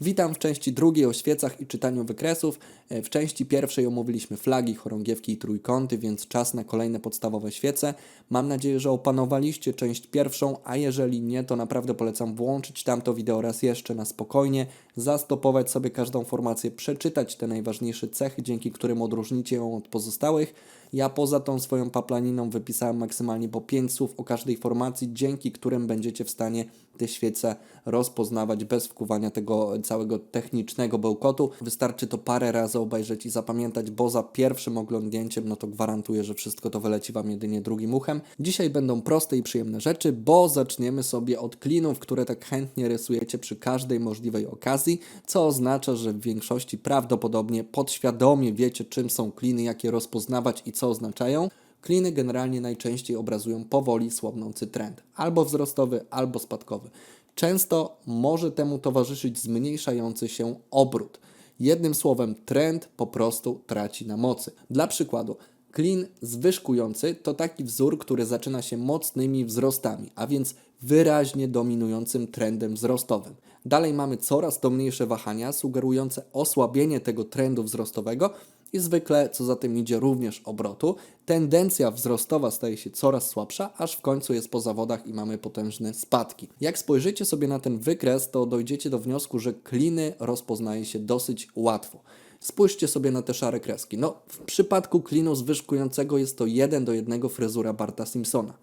Witam w części drugiej o świecach i czytaniu wykresów. E, W części pierwszej omówiliśmy flagi, chorągiewki i trójkąty, więc czas na kolejne podstawowe świece. Mam nadzieję, że opanowaliście część pierwszą, a jeżeli nie, to naprawdę polecam włączyć tamto wideo raz jeszcze na spokojnie, zastopować sobie każdą formację, przeczytać te najważniejsze cechy, dzięki którym odróżnicie ją od pozostałych. Ja poza tą swoją paplaniną wypisałem maksymalnie po 5 słów o każdej formacji, dzięki którym będziecie w stanie te świece rozpoznawać bez wkuwania tego całego technicznego bełkotu. Wystarczy to parę razy obejrzeć i zapamiętać, bo za pierwszym oglądnięciem no to gwarantuję, że wszystko to wyleci Wam jedynie drugim uchem. Dzisiaj będą proste i przyjemne rzeczy, bo zaczniemy sobie od klinów, które tak chętnie rysujecie przy każdej możliwej okazji, co oznacza, że w większości prawdopodobnie podświadomie wiecie czym są kliny, jak je rozpoznawać i co oznaczają. Kliny generalnie najczęściej obrazują powoli słabnący trend, albo wzrostowy, albo spadkowy. Często może temu towarzyszyć zmniejszający się obrót. Jednym słowem, trend po prostu traci na mocy. Dla przykładu, klin zwyżkujący to taki wzór, który zaczyna się mocnymi wzrostami, a więc wyraźnie dominującym trendem wzrostowym. Dalej mamy coraz to mniejsze wahania, sugerujące osłabienie tego trendu wzrostowego i zwykle, co za tym idzie, również obrotu. Tendencja wzrostowa staje się coraz słabsza, aż w końcu jest po zawodach i mamy potężne spadki. Jak spojrzycie sobie na ten wykres, to dojdziecie do wniosku, że kliny rozpoznaje się dosyć łatwo. Spójrzcie sobie na te szare kreski. No, w przypadku klinu zwyżkującego jest to 1 do 1 fryzura Barta Simpsona.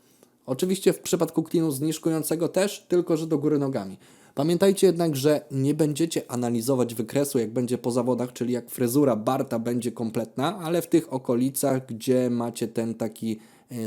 Oczywiście w przypadku klinu zniżkującego też, tylko że do góry nogami. Pamiętajcie jednak, że nie będziecie analizować wykresu, jak będzie po zawodach, czyli jak fryzura Barta będzie kompletna, ale w tych okolicach, gdzie macie ten taki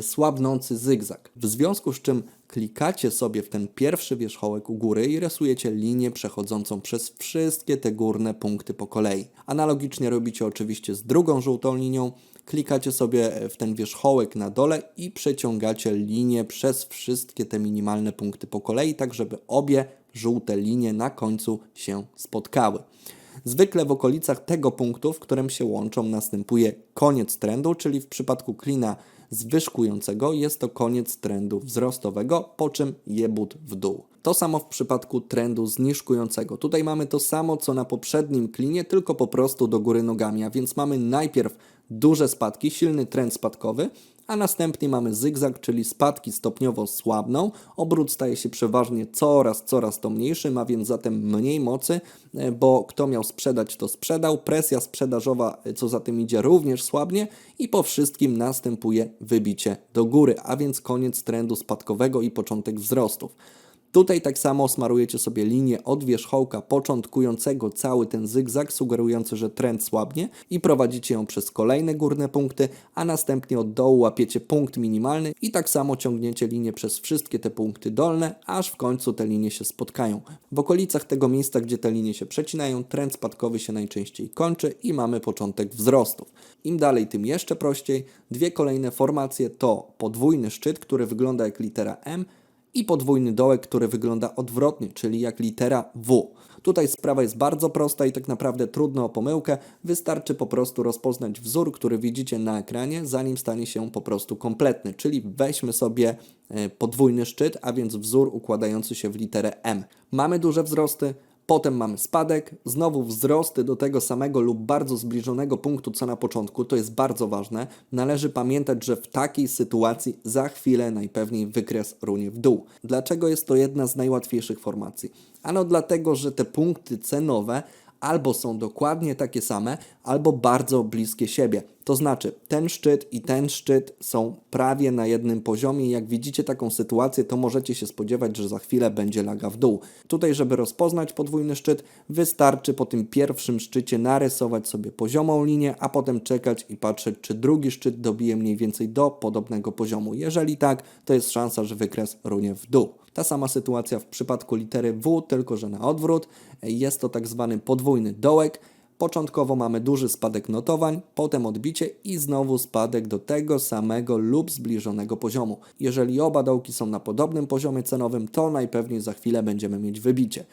słabnący zygzak. W związku z czym klikacie sobie w ten pierwszy wierzchołek u góry i rysujecie linię przechodzącą przez wszystkie te górne punkty po kolei. Analogicznie robicie oczywiście z drugą żółtą linią. Klikacie sobie w ten wierzchołek na dole i przeciągacie linię przez wszystkie te minimalne punkty po kolei, tak żeby obie żółte linie na końcu się spotkały. Zwykle w okolicach tego punktu, w którym się łączą, następuje koniec trendu, czyli w przypadku klina zwyżkującego jest to koniec trendu wzrostowego, po czym jebut w dół. To samo w przypadku trendu zniżkującego. Tutaj mamy to samo co na poprzednim klinie, tylko po prostu do góry nogami, a więc mamy najpierw duże spadki, silny trend spadkowy, a następnie mamy zygzak, czyli spadki stopniowo słabną, obrót staje się przeważnie coraz, coraz to mniejszym, a więc zatem mniej mocy, e, bo kto miał sprzedać, to sprzedał, presja sprzedażowa, e, co za tym idzie, również słabnie i po wszystkim następuje wybicie do góry, a więc koniec trendu spadkowego i początek wzrostów. Tutaj tak samo smarujecie sobie linię od wierzchołka początkującego cały ten zygzak, sugerujący, że trend słabnie i prowadzicie ją przez kolejne górne punkty, a następnie od dołu łapiecie punkt minimalny i tak samo ciągniecie linię przez wszystkie te punkty dolne, aż w końcu te linie się spotkają. W okolicach tego miejsca, gdzie te linie się przecinają, trend spadkowy się najczęściej kończy i mamy początek wzrostów. Im dalej, tym jeszcze prościej. Dwie kolejne formacje to podwójny szczyt, który wygląda jak litera M, i podwójny dołek, który wygląda odwrotnie, czyli jak litera W. Tutaj sprawa jest bardzo prosta i tak naprawdę trudna o pomyłkę. Wystarczy po prostu rozpoznać wzór, który widzicie na ekranie, zanim stanie się po prostu kompletny. Czyli weźmy sobie e, podwójny szczyt, a więc wzór układający się w literę M. Mamy duże wzrosty, Potem mamy spadek, znowu wzrosty do tego samego lub bardzo zbliżonego punktu co na początku, to jest bardzo ważne. Należy pamiętać, że w takiej sytuacji za chwilę najpewniej wykres runie w dół. Dlaczego jest to jedna z najłatwiejszych formacji? Ano dlatego, że te punkty cenowe albo są dokładnie takie same, albo bardzo bliskie siebie. To znaczy, ten szczyt i ten szczyt są prawie na jednym poziomie. Jak widzicie taką sytuację, to możecie się spodziewać, że za chwilę będzie laga w dół. Tutaj, żeby rozpoznać podwójny szczyt, wystarczy po tym pierwszym szczycie narysować sobie poziomą linię, a potem czekać i patrzeć, czy drugi szczyt dobije mniej więcej do podobnego poziomu. Jeżeli tak, to jest szansa, że wykres runie w dół. Ta sama sytuacja w przypadku litery W, tylko że na odwrót. Jest to tak zwany podwójny dołek. Początkowo mamy duży spadek notowań, potem odbicie i znowu spadek do tego samego lub zbliżonego poziomu. Jeżeli oba dołki są na podobnym poziomie cenowym, to najpewniej za chwilę będziemy mieć wybicie.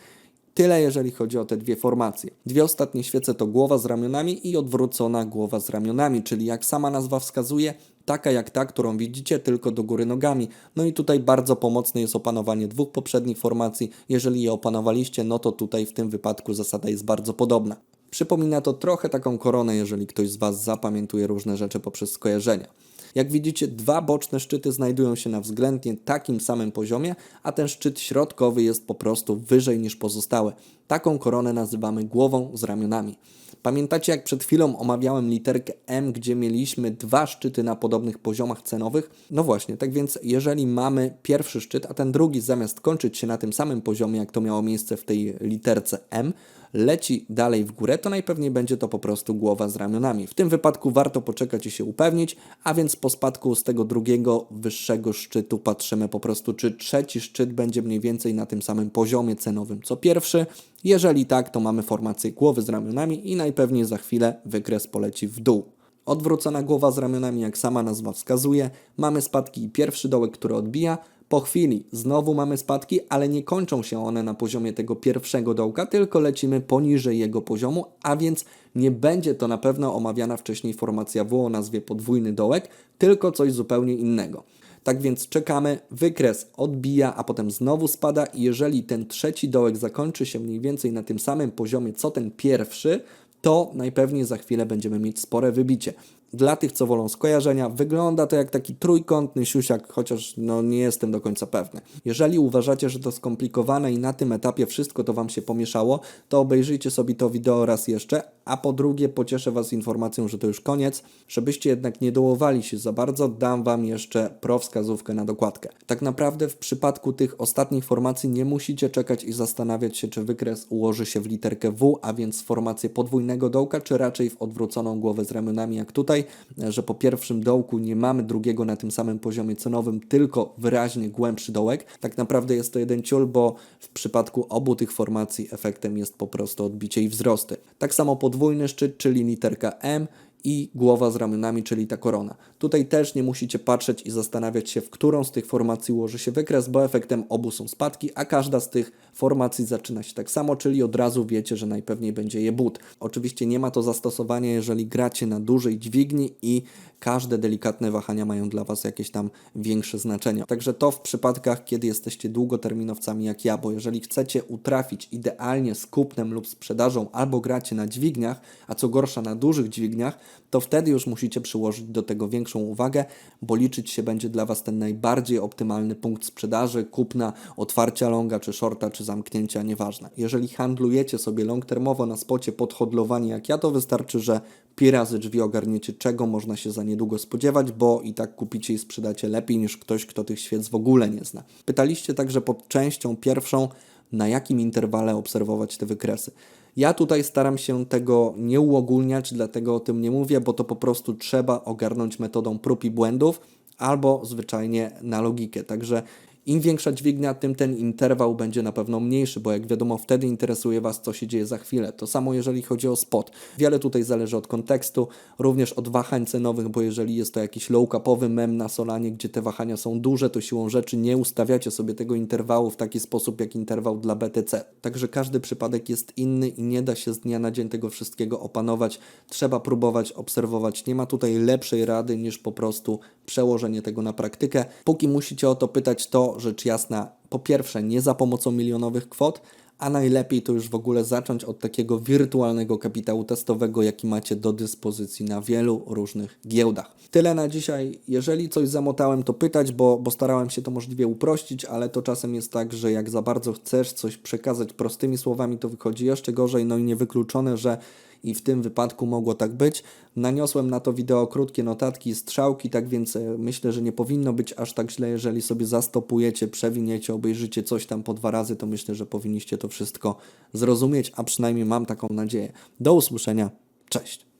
Tyle jeżeli chodzi o te dwie formacje. Dwie ostatnie świece to głowa z ramionami i odwrócona głowa z ramionami, czyli jak sama nazwa wskazuje, taka jak ta, którą widzicie, tylko do góry nogami. No i tutaj bardzo pomocne jest opanowanie dwóch poprzednich formacji. Jeżeli je opanowaliście, no to tutaj w tym wypadku zasada jest bardzo podobna. Przypomina to trochę taką koronę, jeżeli ktoś z Was zapamiętuje różne rzeczy poprzez skojarzenia. Jak widzicie, dwa boczne szczyty znajdują się na względnie takim samym poziomie, a ten szczyt środkowy jest po prostu wyżej niż pozostałe. Taką koronę nazywamy głową z ramionami. Pamiętacie, jak przed chwilą omawiałem literkę M, gdzie mieliśmy dwa szczyty na podobnych poziomach cenowych? No właśnie, tak więc jeżeli mamy pierwszy szczyt, a ten drugi zamiast kończyć się na tym samym poziomie, jak to miało miejsce w tej literce M, leci dalej w górę, to najpewniej będzie to po prostu głowa z ramionami. W tym wypadku warto poczekać i się upewnić, a więc po spadku z tego drugiego, wyższego szczytu patrzymy po prostu, czy trzeci szczyt będzie mniej więcej na tym samym poziomie cenowym co pierwszy. Jeżeli tak, to mamy formację głowy z ramionami i najpewniej za chwilę wykres poleci w dół. Odwrócona głowa z ramionami, jak sama nazwa wskazuje, mamy spadki i pierwszy dołek, który odbija, po chwili znowu mamy spadki, ale nie kończą się one na poziomie tego pierwszego dołka, tylko lecimy poniżej jego poziomu, a więc nie będzie to na pewno omawiana wcześniej formacja W o nazwie podwójny dołek, tylko coś zupełnie innego. Tak więc czekamy, wykres odbija, a potem znowu spada i jeżeli ten trzeci dołek zakończy się mniej więcej na tym samym poziomie co ten pierwszy, to najpewniej za chwilę będziemy mieć spore wybicie. Dla tych, co wolą skojarzenia, wygląda to jak taki trójkątny siusiak, chociaż no, nie jestem do końca pewny. Jeżeli uważacie, że to skomplikowane i na tym etapie wszystko to Wam się pomieszało, to obejrzyjcie sobie to wideo raz jeszcze, a po drugie pocieszę Was informacją, że to już koniec. Żebyście jednak nie dołowali się za bardzo, dam Wam jeszcze prowskazówkę na dokładkę. Tak naprawdę w przypadku tych ostatnich formacji nie musicie czekać i zastanawiać się, czy wykres ułoży się w literkę W, a więc formację podwójnego dołka, czy raczej w odwróconą głowę z ramionami jak tutaj, że po pierwszym dołku nie mamy drugiego na tym samym poziomie cenowym, tylko wyraźnie głębszy dołek. Tak naprawdę jest to jeden ciul, bo w przypadku obu tych formacji efektem jest po prostu odbicie i wzrosty. Tak samo podwójny szczyt, czyli literka M i głowa z ramionami, czyli ta korona. Tutaj też nie musicie patrzeć i zastanawiać się, w którą z tych formacji ułoży się wykres, bo efektem obu są spadki, a każda z tych formacji zaczyna się tak samo, czyli od razu wiecie, że najpewniej będzie je but. Oczywiście nie ma to zastosowania, jeżeli gracie na dużej dźwigni i każde delikatne wahania mają dla Was jakieś tam większe znaczenie. Także to w przypadkach, kiedy jesteście długoterminowcami jak ja, bo jeżeli chcecie utrafić idealnie z kupnem lub sprzedażą albo gracie na dźwigniach, a co gorsza na dużych dźwigniach, to wtedy już musicie przyłożyć do tego większą uwagę, bo liczyć się będzie dla Was ten najbardziej optymalny punkt sprzedaży, kupna, otwarcia longa czy shorta, czy zamknięcia, nieważne. Jeżeli handlujecie sobie long termowo na spocie podhodlowani jak ja, to wystarczy, że pi razy drzwi ogarniecie, czego można się za niedługo spodziewać, bo i tak kupicie i sprzedacie lepiej niż ktoś, kto tych świec w ogóle nie zna. Pytaliście także pod częścią pierwszą, na jakim interwale obserwować te wykresy. Ja tutaj staram się tego nie uogólniać, dlatego o tym nie mówię, bo to po prostu trzeba ogarnąć metodą prób i błędów albo zwyczajnie na logikę. Także im większa dźwignia, tym ten interwał będzie na pewno mniejszy, bo jak wiadomo, wtedy interesuje Was, co się dzieje za chwilę. To samo jeżeli chodzi o spot. Wiele tutaj zależy od kontekstu, również od wahań cenowych, bo jeżeli jest to jakiś low-capowy mem na Solanie, gdzie te wahania są duże, to siłą rzeczy nie ustawiacie sobie tego interwału w taki sposób, jak interwał dla BTC. Także każdy przypadek jest inny i nie da się z dnia na dzień tego wszystkiego opanować. Trzeba próbować, obserwować. Nie ma tutaj lepszej rady niż po prostu przełożenie tego na praktykę. Póki musicie o to pytać, to rzecz jasna, po pierwsze, nie za pomocą milionowych kwot, a najlepiej to już w ogóle zacząć od takiego wirtualnego kapitału testowego, jaki macie do dyspozycji na wielu różnych giełdach. Tyle na dzisiaj. Jeżeli coś zamotałem, to pytać, bo, bo starałem się to możliwie uprościć, ale to czasem jest tak, że jak za bardzo chcesz coś przekazać prostymi słowami, to wychodzi jeszcze gorzej, no i niewykluczone, że i w tym wypadku mogło tak być. Naniosłem na to wideo krótkie notatki strzałki, tak więc e, myślę, że nie powinno być aż tak źle, jeżeli sobie zastopujecie, przewiniecie, obejrzycie coś tam po dwa razy, to myślę, że powinniście to wszystko zrozumieć, a przynajmniej mam taką nadzieję. Do usłyszenia, cześć!